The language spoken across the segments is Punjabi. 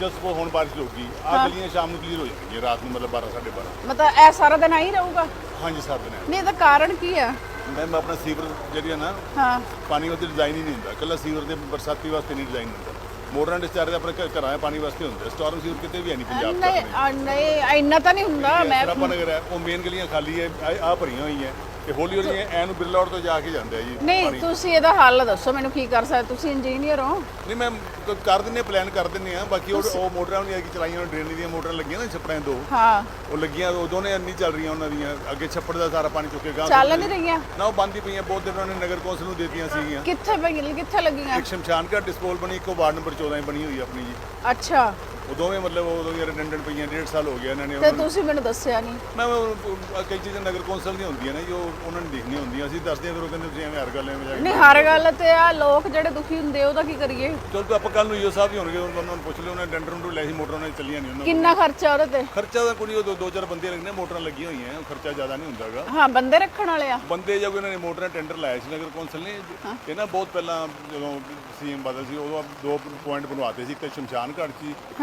ਜਸ ਕੋ ਹੁਣ ਬਾਰਿਸ਼ ਹੋਊਗੀ ਆ ਗਲੀਆਂ ਸ਼ਾਮ ਨੂੰ ਕਲੀਅਰ ਹੋ ਜਾਣਗੀਆਂ ਰਾਤ ਨੂੰ ਮਤਲਬ 12 12:30 ਮਤਲਬ ਇਹ ਸਾਰਾ ਦਿਨ ਆਈ ਰਹੂਗਾ? ਹਾਂਜੀ ਸਰ ਦਿਨ ਨਹੀਂ ਇਹਦਾ ਕਾਰਨ ਕੀ ਆ? ਮੈਮ ਆਪਣਾ ਸੀਵਰ ਜਿਹੜੀ ਹੈ ਨਾ ਹਾਂ। ਪਾਣੀ ਵਾਸਤੇ ਡਿਜ਼ਾਈਨ ਹੀ ਨਹੀਂ ਹੁੰਦਾ। ਕੱਲਾ ਸੀਵਰ ਦੇ ਬਰਸਾਤੀ ਵਾਸਤੇ ਨਹੀਂ ਡਿਜ਼ਾਈਨ ਹੁੰਦਾ। ਮੋਟਰਾਂ ਡਿਸਚਾਰਜ ਆਪਣੇ ਘਰਾਂ ਦੇ ਪਾਣੀ ਵਾਸਤੇ ਹੁੰਦਾ। ਸਟਾਰਮ ਸੀਵਰ ਕਿਤੇ ਵੀ ਨਹੀਂ ਪੰਜਾਬ ਨਹੀਂ ਆ, ਨਹੀਂ ਇੰਨਾ ਤਾਂ ਨਹੀਂ ਹੁੰਦਾ। ਮੈਂ ਨਗਰ ਹੈ ਉਹ ਮੇਨ ਗਲੀਆਂ ਖਾਲੀ ਹੈ ਆ ਭਰੀਆਂ ਹੋਈਆਂ। ਤੇ ਹੌਲੀ ਹੌਲੀ ਐ ਨੂੰ ਬਿਰਲਾ ਰੋਡ ਤੋਂ ਜਾ ਕੇ ਜਾਂਦੇ ਆ ਜੀ ਨਹੀਂ ਤੁਸੀਂ ਇਹਦਾ ਹੱਲ ਦੱਸੋ ਮੈਨੂੰ ਕੀ ਕਰ ਸਕਦੇ? ਤੁਸੀਂ ਇੰਜੀਨੀਅਰ ਹੋ? ਨਹੀਂ ਮੈਂ ਕਰ ਦਿੰਨੇ ਪਲਾਨ ਕਰ ਦਿੰਨੇ ਆ ਬਾਕੀ ਉਹ ਉਹ ਮੋਟਰਾਂ ਨਹੀਂ ਆ ਕਿ ਚਲਾਈਆਂ ਹੋਈਆਂ ਡਰੇਨ ਦੀਆਂ ਮੋਟਰਾਂ ਲੱਗੀਆਂ ਨਾ ਛੱਪੜਾਂ ਦੋ। ਹਾਂ। ਉਹ ਲੱਗੀਆਂ ਉਹ ਦੋਨੇ ਨਹੀਂ ਚੱਲ ਰਹੀਆਂ ਉਹਨਾਂ ਦੀਆਂ। ਅੱਗੇ ਛੱਪੜ ਦਾ ਸਾਰਾ ਪਾਣੀ ਚੁੱਕੇ ਗਾਂ ਚੱਲ ਨਹੀਂ ਰਹੀਆਂ? ਨਾ ਉਹ ਬੰਦ ਹੀ ਪਈਆਂ ਬਹੁਤ ਦਿਨ ਉਹਨਾਂ ਨੇ ਨਗਰ ਕੌਂਸਲ ਨੂੰ ਦੇਤੀਆਂ ਸੀਗੀਆਂ। ਕਿੱਥੇ ਪਈ ਕਿੱਥੇ ਲੱਗੀਆਂ? ਇੱਕ ਸ਼ਮਸ਼ਾਨ ਘਾਟ ਡਿਸਪੋਲ ਬਣੀ ਇੱਕੋ ਵਾਰਡ ਨੰਬਰ 14 'ਚ ਬਣੀ ਹੋਈ ਆਪਣੀ ਜੀ। ਅੱਛਾ। ਉਹ ਦੋਵੇਂ ਮਤਲਬ ਉਹ ਦੋਵੇਂ ਰਿਡੰਡੈਂਟ ਪਈਆਂ ਡੇਢ ਸਾਲ ਹੋ ਗਿਆ ਇਹਨਾਂ ਨੇ ਤੇ ਤੁਸੀਂ ਮੈਨੂੰ ਦੱਸਿਆ ਨਹੀਂ। ਮੈਂ ਉਹ- ਉਹ ਕਈ ਚੀਜ਼ਾਂ ਨਗਰ ਕੌਂਸਲ ਦੀਆਂ ਹੁੰਦੀਆਂ ਨੇ ਜੋ ਉਹਨਾਂ ਨੇ ਦੇਖਣੀਆਂ ਹੁੰਦੀਆਂ। ਅਸੀਂ ਦੱਸਦੇ ਹਾਂ ਫਿਰ ਉਹ ਕਹਿੰਦੇ ਤੁਸੀਂ ਐਵੇਂ ਹਰ ਗੱਲ ਐਵੇਂ ਜਾ ਕੇ ਨਹੀਂ ਹਰ ਗੱਲ ਤੇ ਆ ਲੋਕ ਜਿਹੜੇ ਦੁਖੀ ਹੁੰਦੇ ਉਹਦਾ ਕੀ ਕਰੀਏ? ਚਲ ਤਾਂ ਆਪਾਂ ਕੱਲ ਨੂੰ ਈਓ ਸਾਹਿਬ ਹੀ ਹੋਣਗੇ ਉਹਨਾਂ ਨੂੰ ਪੁੱਛ ਲਿਓ ਉਹਨਾਂ ਡੈਂਡਰ ਨੂੰ ਲੈ ਸੀ ਮੋਟਰਾਂ ਨਾਲ ਚੱਲੀਆਂ ਨਹੀਂ ਉਹਨਾਂ ਕਿੰਨਾ ਖਰਚਾ ਉਹਦੇ ਤੇ? ਖਰਚਾ ਤਾਂ ਕੋਈ ਉਹ ਦੋ- ਦੋ ਚਾਰ ਬੰਦੇ ਲੱਗਣੇ ਮੋਟਰਾਂ ਲੱਗੀਆਂ ਹੋਈਆਂ ਉਹ ਖਰਚਾ ਜ਼ਿਆਦਾ ਨਹੀਂ ਹੁੰਦਾਗਾ। ਹਾਂ ਬੰਦੇ ਰੱਖਣ ਵਾਲੇ ਆ। ਬੰਦੇ ਜਦ ਉਹਨਾਂ ਨੇ ਮੋਟਰਾਂ ਟੈਂਡਰ ਲਾਇਆ ਸੀ ਨਗਰ ਕੌਂਸਲ ਨੇ ਇਹ ਨਾ ਬਹੁਤ ਪਹਿਲਾਂ ਜਦੋਂ ਸੀਐਮ ਬਦਲ ਸੀ ਉਦੋਂ ਦੋ ਪੁਆਇੰਟ ਬਣਵਾਤੇ ਸੀ ਇੱਕ ਤਾਂ ਸ਼ਮਸ਼ਾਨ ਘਾਟ ਸੀ ਇੱਕ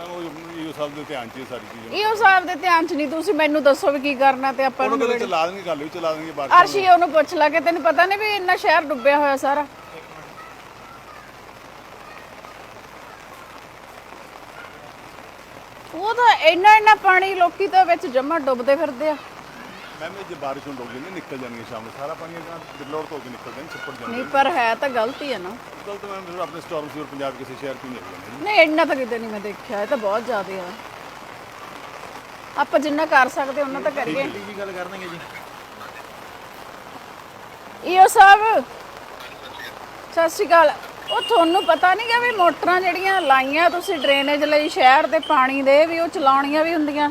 ਮੈਂ ਉਹ ਇਹ ਸਭ ਦੇ ਧਿਆਨ ਚ ਇਹ ਸਾਰੀ ਚੀਜ਼ਾਂ ਇਹੋ ਸਾਹਿਬ ਦੇ ਧਿਆਨ ਚ ਨਹੀਂ ਤੁਸੀਂ ਮੈਨੂੰ ਦੱਸੋ ਵੀ ਕੀ ਕਰਨਾ ਤੇ ਆਪਾਂ ਉਹਨੂੰ ਨੂੰ ਕਹਿੰਦੇ ਚਲਾ ਦੇਣਗੇ ਗੱਲ ਵੀ ਚਲਾ ਦੇਣਗੇ ਬਾਅਦ ਅਰਸ਼ੀ ਉਹਨੂੰ ਪੁੱਛ ਲਾ ਕਿ ਤੈਨੂੰ ਪਤਾ ਨਹੀਂ ਵੀ ਇੰਨਾ ਸ਼ਹਿਰ ਡੁੱਬਿਆ ਹੋਇਆ ਸਾਰਾ। ਉਹ ਤਾਂ ਇੰਨਾ ਇੰਨਾ ਪਾਣੀ ਲੋਕੀ ਤਾਂ ਵਿੱਚ ਜਮਾ ਡੁੱਬਦੇ ਫਿਰਦੇ ਆ। ਮੈਂ ਜੇ ਬਾਰਿਸ਼ ਹੋਣ ਲੱਗ ਜਾਂਦੀ ਨਿਕਲ ਜਾਣਗੇ ਸ਼ਾਮ ਨੂੰ। ਸਾਰਾ ਪਾਣੀ ਅਗਾਂ ਬਿਰਲੋੜ ਤੋਂ ਕੇ ਨਿਕਲ ਜਾਂਦਾ ਛੱਪੜ ਜਾਂਦਾ ਨਹੀਂ ਪਰ ਹੈ ਤਾਂ ਗਲਤੀ ਹੈ ਨਾ। ਕੱਲ ਤਾਂ ਮੈਂ ਫਿਰ ਆਪਣੇ ਸਟਾਰਮ ਸੀਵਰ ਪੰਜਾਬ ਕਿਸੇ ਸ਼ਹਿਰ ਤੋਂ ਨਹੀਂ ਜਾਂਦੇ ਨਹੀਂ ਇੰਨਾ ਤਾਂ ਕਿਤੇ ਨਹੀਂ ਮੈਂ ਦੇਖਿਆ ਇਹ ਤਾਂ ਬਹੁਤ ਜ਼ਿਆਦਾ ਆ। ਆਪਾਂ ਜਿੰਨਾ ਕਰ ਸਕਦੇ ਉਹਨਾਂ ਤਾਂ ਕਰੀਏ। ਵੀ ਗੱਲ ਕਰਨਗੇ ਜੀ। ਈਓ ਸਾਹਿਬ ਸਤਿ ਸ਼੍ਰੀ ਅਕਾਲ। ਉਹ ਤੁਹਾਨੂੰ ਪਤਾ ਨਹੀਂ ਕਿ ਵੀ ਮੋਟਰਾਂ ਜਿਹੜੀਆਂ ਲਾਈਆਂ ਤੁਸੀਂ ਡਰੇਨੇਜ ਲਈ ਸ਼ਹਿਰ ਦੇ ਪਾਣੀ ਦੇ ਵੀ ਉਹ ਚਲਾਉਣੀਆਂ ਵੀ ਹੁੰਦੀਆਂ।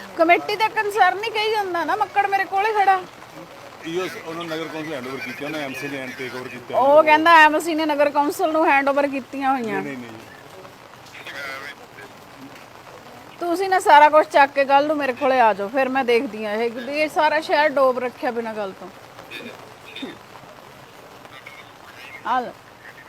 ਕਮੇਟੀ ਦਾ ਕੰਸਰਨ ਨਹੀਂ ਕਹੀ ਜਾਂਦਾ ਨਾ ਮੱਕੜ ਮੇਰੇ ਕੋਲੇ ਖੜਾ। ਈਓ ਉਹਨਾਂ ਨਗਰ ਕੌਂਸਲ ਹੈਂਡਓਵਰ ਕੀਤੀ ਉਹਨਾਂ ਐਮਸੀ ਨੇ ਟੇਕ ਓਵਰ ਕੀਤਾ। ਉਹ ਕਹਿੰਦਾ ਐਮਸੀ ਨੇ ਨਗਰ ਕੌਂਸਲ ਨੂੰ ਹੈਂਡਓਵਰ ਕੀਤੀਆਂ ਹੋਈਆਂ। ਨਹੀਂ ਨਹੀਂ ਤੁਸੀਂ ਨਾ ਸਾਰਾ ਕੁਝ ਚੱਕ ਕੇ ਕੱਲ ਨੂੰ ਮੇਰੇ ਕੋਲੇ ਆ ਜਾਓ ਫਿਰ ਮੈਂ ਦੇਖਦੀ ਆ ਇਹ ਇਹ ਸਾਰਾ ਸ਼ਹਿਰ ਡੋਬ ਰੱਖਿਆ ਬਿਨਾਂ ਗੱਲ ਤੋਂ। ਆ ਲਓ।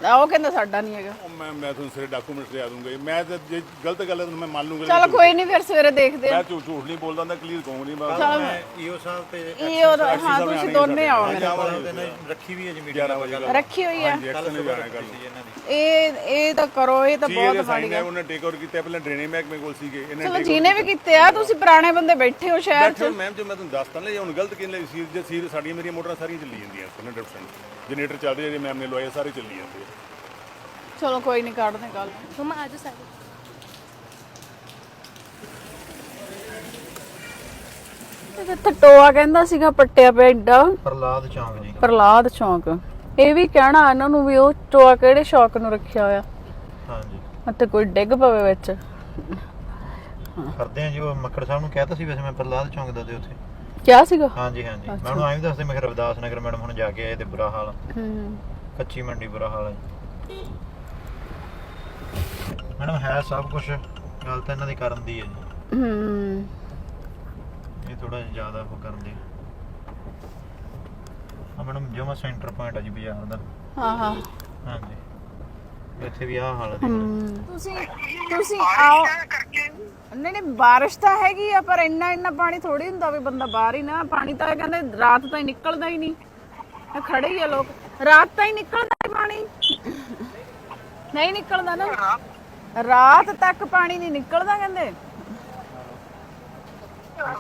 ਆ ਉਹ ਕਹਿੰਦਾ ਸਾਡਾ ਨਹੀਂ ਹੈਗਾ। ਉਹ ਮੈਂ ਮੈਂ ਤੁਹਾਨੂੰ ਸਾਰੇ ਡਾਕੂਮੈਂਟਸ ਲਿਆ ਦੂੰਗਾ ਜੀ। ਮੈਂ ਤਾਂ ਜੇ ਗਲਤ ਗੱਲ ਹੈ ਤਾਂ ਮੈਂ ਮੰਨ ਲੂੰਗਾ ਚਲ ਕੋਈ ਨਹੀਂ ਫਿਰ ਸਵੇਰੇ ਦੇਖਦੇ ਆ ਮੈਂ ਝੂਠ ਝੂਠ ਨਹੀਂ ਬੋਲਦਾ ਹੁੰਦਾ ਕਲੀਅਰ ਕਹੂੰ ਨਹੀਂ ਮੈਂ ਮੈਂ ਈਓ ਸਾਹਿਬ ਤੇ ਇਹ ਹਾਂ ਤੁਸੀਂ ਦੋਨੇ ਆਓ ਮੇਰੇ ਸਾਹਿਬ ਦੇ ਨਾਲ ਰੱਖੀ ਵੀ ਹੈ ਜੀ ਮੀਟਿੰਗ 11 ਵਜੇ ਰੱਖੀ ਹੋਈ ਆ ਐਕਸ਼ਨ ਨਹੀਂ ਜਾਣਾ ਕਰ ਜੀ ਇਹਨਾਂ ਦੀ ਇਹ ਇਹ ਤਾਂ ਕਰੋ ਇਹ ਤਾਂ ਬਹੁਤ ਮਾੜੀ ਸਾਈਨ ਹੈ ਉਹਨੇ ਟੇਕ ਓਵਰ ਕੀਤਾ ਪਹਿਲਾਂ ਡਰੇਨੇਜ ਮਹਿਕਮੇ ਕੋਲ ਸੀਗੇ ਇਹਨੇ ਚਲੋ ਜਿਹਨੇ ਵੀ ਕੀਤੇ। ਆ ਤੁਸੀਂ ਪੁਰਾਣੇ ਬੰਦੇ ਬੈਠੇ ਹੋ ਸ਼ਹਿਰ 'ਚ। ਮੈਮ ਜੇ ਮੈਂ ਤੁਹਾਨੂੰ ਦੱਸਤਾ ਨਾ ਜੇ ਹੁਣ ਗਲਤ ਕਿਹਨੇ ਲਈ ਸੀ ਜੇ ਸੀ ਸਾਡੀਆਂ ਮੇਰੀਆਂ ਮੋਟਰਾਂ ਸਾਰੀਆਂ ਚੱਲੀ ਜਾਂਦੀਆਂ 100% ਜਨਰੇਟਰ ਚੱਲ ਰਿਹਾ ਜੇ ਮੈਮ ਨੇ ਲਵਾਏ ਸਾਰੇ ਚੱਲੀ ਜਾਂਦੇ ਆ। ਚਲੋ ਕੋਈ ਨਹੀਂ ਕੱਢਦੇ ਕੱਲ ਮਮਾ ਆਜੋ ਸਾਰੇ। ਤੇ ਟੋਆ ਕਹਿੰਦਾ ਸੀਗਾ ਪੱਟਿਆ ਪਿਆ ਏਡਾ। ਪ੍ਰਲਾਦ ਚੌਂਕ ਜੀ। ਪ੍ਰਲਾਦ ਚੌਂਕ। ਇਹ ਵੀ ਕਹਿਣਾ ਇਹਨਾਂ ਨੂੰ ਵੀ ਉਹ ਟੋਆ ਕਿਹੜੇ ਸ਼ੌਕ ਨੂੰ ਰੱਖਿਆ ਹੋਇਆ। ਹਾਂਜੀ। ਅਤੇ ਕੋਈ ਡਿੱਗ ਪਵੇ ਵਿੱਚ। ਕਰਦੇ ਆ ਜੀ ਉਹ ਮੱਕੜ ਸਾਹਿਬ ਨੂੰ ਕਹਿਤਾ ਸੀ ਵੈਸੇ ਮੈਂ ਪ੍ਰਲਾਦ ਚੌਂਕ ਦਾ ਤੇ ਉੱਥੇ। ਕਿਆ ਸੀਗਾ? ਹਾਂਜੀ ਹਾਂਜੀ। ਮੈਂ ਉਹਨੂੰ ਐਂ ਵੀ ਦੱਸਦੇ ਮੈਂ ਕਿਹਾ ਰਵਿਦਾਸ ਨਗਰ ਮੈਡਮ ਹੁਣ ਜਾ ਕੇ ਆਏ ਤੇ ਬੁਰਾ ਹਾਲ ਹੂੰ। ਕੱਚੀ ਮੰਡੀ ਬੁਰਾ ਹਾਲ ਹੈ ਮੈਡਮ ਹੈ ਸਭ ਕੁਝ ਗੱਲ ਤਾਂ ਇਹਨਾਂ ਦੀ ਕਰਨ ਦੀ ਹੈ ਜੀ। ਹੂੰ। ਇਹ ਥੋੜਾ ਜ਼ਿਆਦਾ ਉਹ ਕਰਦੇ ਆ ਮੈਡਮ ਜਮਾ ਸੈਂਟਰ ਪੁਆਇੰਟ ਆ ਜੀ ਬਾਜ਼ਾਰ ਦਾ। ਹਾਂ ਹਾਂ। ਹਾਂਜੀ। ਇੱਥੇ ਵੀ ਆਹ ਹਾਲ ਹੈ। ਤੁਸੀਂ ਤੁਸੀਂ ਆਓ। ਨਹੀਂ ਨਹੀਂ ਬਾਰਿਸ਼ ਤਾਂ ਹੈਗੀ ਆ ਪਰ ਇੰਨਾ ਇੰਨਾ ਪਾਣੀ ਥੋੜੀ ਹੁੰਦਾ ਵੀ ਬੰਦਾ ਬਾਹਰ ਹੀ ਨਾ ਪਾਣੀ ਤਾਂ ਇਹ ਕਹਿੰਦੇ ਰਾਤ ਤਾਂ ਹੀ ਨਿਕਲਦਾ ਹੀ ਨਹੀਂ। ਇਹ ਖੜੇ ਹੀ ਆ ਲੋਕ। ਰਾਤ ਤਾਂ ਹੀ ਨਿਕਲਦਾ ਹੀ ਪਾਣੀ। ਨਹੀਂ ਨਿਕਲਦਾ ਨਾ। ਰਾਤ ਤੱਕ ਪਾਣੀ ਨਹੀਂ ਨਿਕਲਦਾ ਕਹਿੰਦੇ।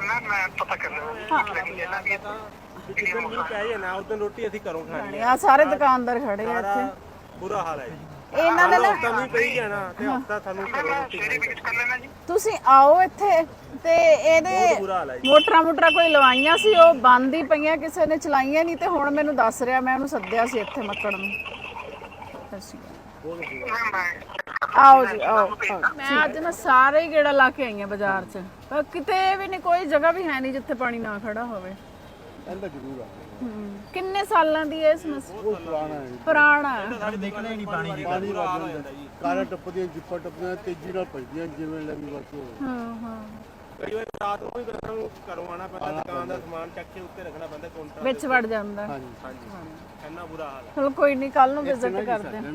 ਮੈਂ ਮੈਂ ਪਤਾ ਕਰ ਲਿਆ ਜਿੱਦਣ ਮੀਂਹ ਪੈ ਜਾਣਾ ਉਦੋਂ ਰੋਟੀ ਅਸੀਂ ਘਰੋਂ ਖਾਣੀ ਆ ਸਾਰੇ ਦੁਕਾਨਦਾਰ ਖੜੇ ਆ ਇੱਥੇ। ਬੁਰਾ ਹਾਲ ਹੈ ਜੀ। ਇਹਨਾਂ ਦੇ ਨਾ ਮੀਂਹ ਪਈ ਜਾਣਾ ਤੇ ਹਫਤਾ ਸਾਨੂੰ ਸਵੇਰੇ ਵਿਜ਼ਿਟ ਕਰ ਲੈਣਾ ਜੀ। ਤੁਸੀਂ ਆਓ ਇੱਥੇ ਤੇ ਇਹਦੇ ਮੋਟਰਾਂ ਮੋਟਰਾਂ ਕੋਈ ਲਵਾਈਆਂ ਸੀ? ਉਹ ਬੰਦ ਹੀ ਪਈਆਂ ਕਿਸੇ ਨੇ ਚਲਾਈਆਂ ਨਹੀਂ ਤੇ ਹੁਣ ਮੈਨੂੰ ਦੱਸ ਰਿਹਾ ਮੈਂ ਉਹਨੂੰ ਸੱਦਿਆ ਸੀ ਇੱਥੇ ਮੱਕੜ ਨੂੰ। ਆਓ ਜੀ ਆਓ। ਮੈਂ ਅੱਜ ਨਾ ਸਾਰੇ ਹੀ ਗੇੜਾ ਲਾ ਕੇ ਆਈ ਹਾਂ ਬਾਜ਼ਾਰ 'ਚ। ਪਰ ਕਿਤੇ ਵੀ ਨਹੀਂ ਕੋਈ ਜਗ੍ਹਾ ਵੀ ਹੈ ਨਹੀਂ ਜਿੱਥੇ ਪਾਣੀ ਨਾ ਖੜਾ ਹੋਵੇ। ਇਹਦਾ ਜ਼ਰੂਰ ਆ। ਹੂੰ। ਕਿੰਨੇ ਸਾਲਾਂ ਦੀ ਹੈ ਇਹ ਸਮੱਸਿਆ ਪੁਰਾਣਾ ਹੈ ਪੁਰਾਣਾ ਹੈ। ਨਿਕਲੇ ਹੀ ਨਹੀਂ ਪਾਣੀ ਦੀ ਪਾਣੀ ਜਾਂਦਾ ਕਾਰਾਂ ਟੱਪਦੀਆਂ ਜਿੱਪਾਂ ਟੱਪਦੀਆਂ ਤੇਜ਼ੀ ਨਾਲ ਭਜਦੀਆਂ ਜਿਵੇਂ ਲੱਗੀ ਬਸ ਉਹ ਹਾਂ ਹਾਂ। ਕਈ ਵਾਰ ਰਾਤ ਨੂੰ ਵੀ ਘਰੋਂ ਆਉਣਾ ਪੈਂਦਾ ਦੁਕਾਨ ਦਾ ਸਮਾਨ ਚੱਕ ਕੇ ਉੱਤੇ ਰੱਖਣਾ ਪੈਂਦਾ ਕਾਊਂਟਰ ਵਿੱਚ ਵੜ ਜਾਂਦਾ। ਹਾਂਜੀ। ਇੰਨਾ ਬੁਰਾ ਹਾਲ ਹੈ। ਚਲੋ ਕੋਈ ਨਹੀਂ ਕੱਲ ਨੂੰ ਵਿਜ਼ਿਟ ਕਰਦੇ ਹਾਂ।